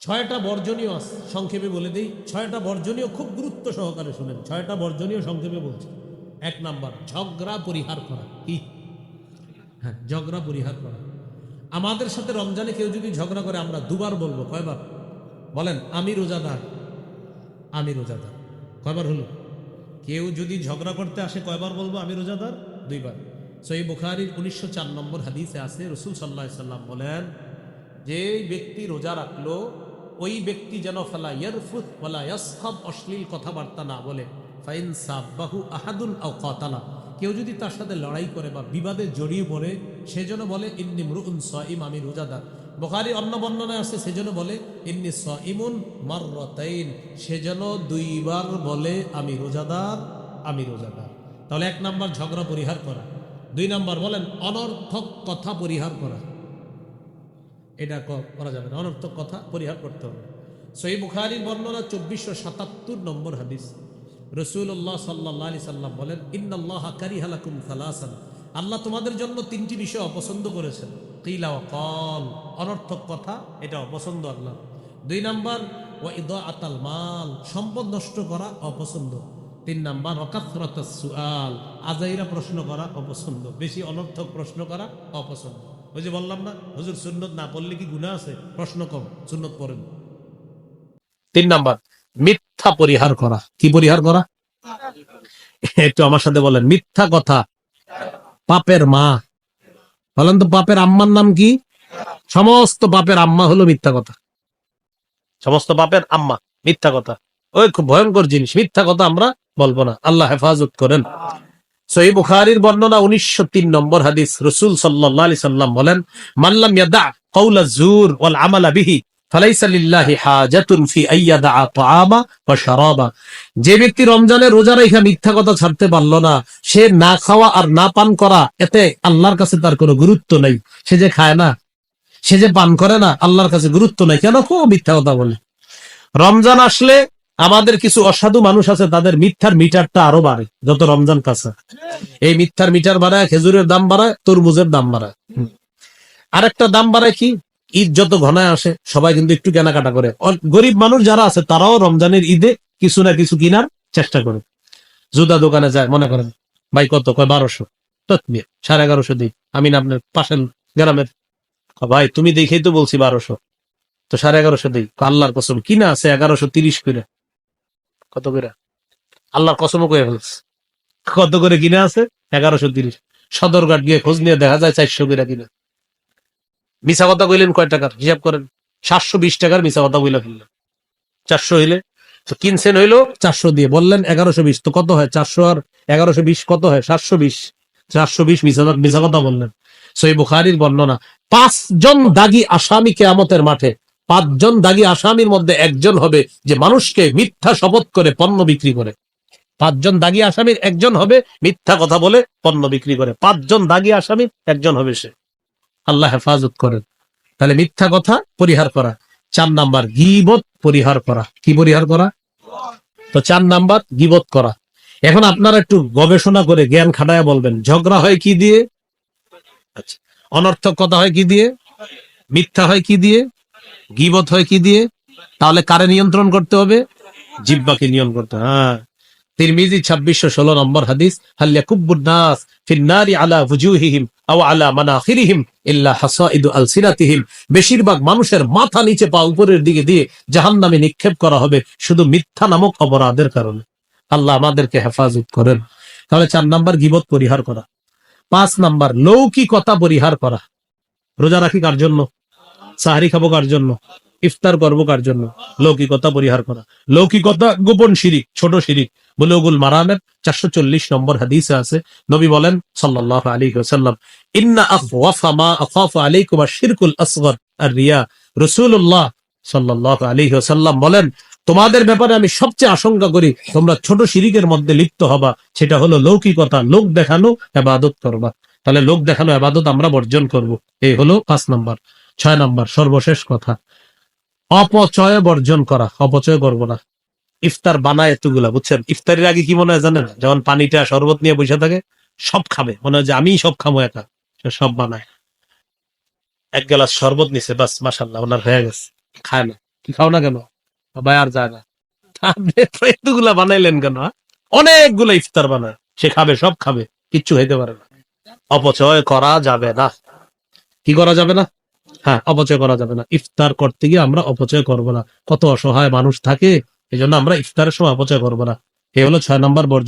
ছয়টা বর্জনীয় সংক্ষেপে বলে দিই। ছয়টা বর্জনীয় খুব গুরুত্ব সহকারে শোনেন। ছয়টা বর্জনীয় সংক্ষেপে বলছি। এক নাম্বার, ঝগড়া পরিহার করা। কি? হ্যাঁ ঝগড়া পরিহার করা। আমাদের সাথে রমজানে কেউ যদি ঝগড়া করে, আমরা দুবার বলব। কয়বার? বলেন, আমি রোজাদার। আমি রোজাদার। কয়বার হলো? কেউ যদি ঝগড়া করতে আসে, কয়বার বলব, আমি রোজাদার? দুইবার। সই বুখারির উনিশশো চার নম্বর হাদিসে আছে, রসুল সাল্লাহ সাল্লাম বলেন যে ব্যক্তি রোজা রাখল ওই ব্যক্তি যেন ফালা ইয়ারফুত ওয়ালা ইয়াসখাব অশ্লীল কথাবার্তা না বলে। ফাইন সাব্বাহু আহাদুন আও কাতালা। কেউ যদি তার সাথে লড়াই করে বা বিবাদে জড়িয়ে পড়ে সেজন্য বলে, ইন্নি মরুন সাইম আমি রোজাদার। বখারি অন্য বর্ণনায় আছে সেজন্য বলে, ইন্নি সাইমুন সে যেন দুইবার বলে, আমি রোজাদার আমি রোজাদার। তাহলে এক নাম্বার ঝগড়া পরিহার করা। দুই নাম্বার বলেন, অনর্থক কথা পরিহার করা। এটা করা যাবে না। অনর্থক কথা, পরিহার করতে হবে। সই বুখারির বর্ণনা চব্বিশশো সাতাত্তর নম্বর হাদিস। রসুল্লাহ সাল্লাহ আলি সাল্লাম বলেন, ইন্নাল্লাহ কারিহালাকুম খালাসান আল্লাহ তোমাদের জন্য তিনটি বিষয় অপছন্দ করেছেন। কিলা কল অনর্থক কথা, এটা অপছন্দ আল্লাহ। দুই নাম্বার ও ইদ আতাল মাল। সম্পদ নষ্ট করা অপছন্দ। তিন নাম্বার অকাত্রত সুয়াল আজাইরা প্রশ্ন করা অপছন্দ। বেশি অনর্থক প্রশ্ন করা অপছন্দ। ওই যে বললাম না, হুজুর সুন্নত না পড়লে কি গুণা আছে? প্রশ্ন কম, সুন্নত পড়েন। তিন নাম্বার, মিথ্যা পরিহার করা। কি পরিহার করা? একটু আমার সাথে বলেন, মিথ্যা কথা। পাপের মা। বলেন তো, পাপের আম্মার নাম কি? সমস্ত পাপের আম্মা হলো মিথ্যা কথা। সমস্ত পাপের আম্মা, মিথ্যা কথা। ওই খুব ভয়ঙ্কর জিনিস, মিথ্যা কথা আমরা বলব না। আল্লাহ হেফাজত করেন। সহি বুখারির বর্ণনা উনিশশো তিন নম্বর হাদিস। রসুল সাল্লাহ আলি সাল্লাম বলেন মাল্লাম ইয়াদা কৌলা জুর ওয়াল আমালা বিহি যে ব্যক্তি রমজানে রোজা রেখে মিথ্যা কথা ছাড়তে পারল না, সে না খাওয়া আর না পান করা, এতে আল্লাহর কাছে তার কোনো গুরুত্ব নেই। সে যে খায় না, সে যে পান করে না, আল্লাহর কাছে গুরুত্ব নাই। কেন? খুব মিথ্যা কথা বলে। রমজান আসলে আমাদের কিছু অসাধু মানুষ আছে, তাদের মিথ্যার মিটারটা আরও বাড়ে, যত রমজান কাছে। এই মিথ্যার মিটার বাড়ায়, খেজুরের দাম বাড়ায়, তরমুজের দাম বাড়ায়। আরেকটা দাম বাড়ায় কি? ঈদ যত ঘনায় আসে, সবাই কিন্তু একটু কেনাকাটা করে। গরিব মানুষ যারা আছে, তারাও রমজানের ঈদে কিছু না কিছু কিনার চেষ্টা করে। জুদা দোকানে যায়, মনে করেন, ভাই কত? কয়, বারোশো। সাড়ে এগারোশো দিই। আমি না আপনার পাশের গ্রামের ভাই, তুমি দেখেই তো বলছি বারোশো। তো সাড়ে এগারোশো দিই। আল্লাহর কসম, কিনা আছে এগারোশো তিরিশ করে। কত করে? আল্লাহর কসমও করে ফেলছে। কত করে কিনা আছে? এগারোশো তিরিশ। সদরঘাট গিয়ে খোঁজ নিয়ে দেখা যায় চারশো করে কিনা। মিশা কথা কইলেন কয় টাকার? হিসাব করেন। সাতশো বিশ টাকার মিশা কথা বইলা ফেললেন। চারশো হইলে? তো কিনছেন হইল চারশো দিয়ে। বললেন এগারোশো বিশ। তো কত হয়? চারশো আর এগারোশো বিশ কত হয়? সাতশো বিশ। চারশো বিশ মিশা কথা বললেন। সই বুখারির বর্ণনা, পাঁচজন দাগি আসামি কেয়ামতের মাঠে পাঁচজন দাগি আসামির মধ্যে একজন হবে যে মানুষকে মিথ্যা শপথ করে পণ্য বিক্রি করে। পাঁচজন দাগি আসামির একজন হবে মিথ্যা কথা বলে পণ্য বিক্রি করে। পাঁচজন দাগি আসামির একজন হবে সে। আল্লাহ হেফাজত করেন। তাহলে মিথ্যা কথা পরিহার করা। চার নাম্বার, গিবত পরিহার করা। কি পরিহার করা? তো চার নাম্বার, গিবত করা। এখন আপনারা একটু গবেষণা করে জ্ঞান খাটায় বলবেন, ঝগড়া হয় কি দিয়ে? আচ্ছা অনর্থক কথা হয় কি দিয়ে? মিথ্যা হয় কি দিয়ে? গিবত হয় কি দিয়ে? তাহলে কারে নিয়ন্ত্রণ করতে হবে? জিব্বাকে নিয়ন্ত্রণ করতে। হ্যাঁ। তিরমিজি ছাব্বিশশো ষোলো নম্বর হাদিস হাল্লা ফিন্নারি আলা বেশিরভাগ মানুষের মাথা নিচে পা উপরের দিকে দিয়ে জাহান্নামে নিক্ষেপ করা হবে শুধু মিথ্যা নামক অপরাধের কারণে। আল্লাহ আমাদেরকে হেফাজত করেন। তাহলে চার নাম্বার গিবত পরিহার করা। পাঁচ নাম্বার লৌকিকতা পরিহার করা। রোজা রাখি কার জন্য? সাহারি খাব কার জন্য? ইফতার করব কার জন্য? লৌকিকতা পরিহার করা। লৌকিকতা গোপন শিরিক, ছোট শিরিক। বুলুগুল মারামের চারশো চল্লিশ নম্বর হাদিসে আছে, নবী বলেন সাল্লাহ আলী সাল্লাম ইন্না আফওয়াফা মা আখাফা আলাইকুম শিরকুল আসগর আর রিয়া রসুল্লাহ সাল্লাহ আলী সাল্লাম বলেন, তোমাদের ব্যাপারে আমি সবচেয়ে আশঙ্কা করি, তোমরা ছোট শিরিকের মধ্যে লিপ্ত হবা। সেটা হলো লৌকিকতা, লোক দেখানো এবাদত করবা। তাহলে লোক দেখানো এবাদত আমরা বর্জন করব। এই হলো পাঁচ নাম্বার। ছয় নম্বর, সর্বশেষ কথা। অপচয় বর্জন করা, অপচয় করব না। ইফতার বানায় এতগুলা, বুঝছেন? ইফতারের আগে কি মনে হয় জানেন? যখন পানিটা শরবত নিয়ে বসে থাকে, সব খাবে। মনে হয় যে আমি সব খাব একা সব বানায়। এক গ্লাস শরবত নিছে, বাস মাসাল্লাহ ওনার হয়ে গেছে। খায় না। কি খাও না কেন? ভাই আর যায় না। এতগুলা বানাইলেন কেন হ্যাঁ? অনেকগুলা ইফতার বানায়। সে খাবে, সব খাবে, কিচ্ছু খাইতে পারে না। অপচয় করা যাবে না। কি করা যাবে না? হ্যাঁ। অপচয় করা যাবে না। ইফতার করতে গিয়ে আমরা অপচয় করব না। কত অসহায় মানুষ থাকে এই জন্য আমরা ইফতারের সময় অপচয় করব না। এ হলো ছয় নম্বর বর্জন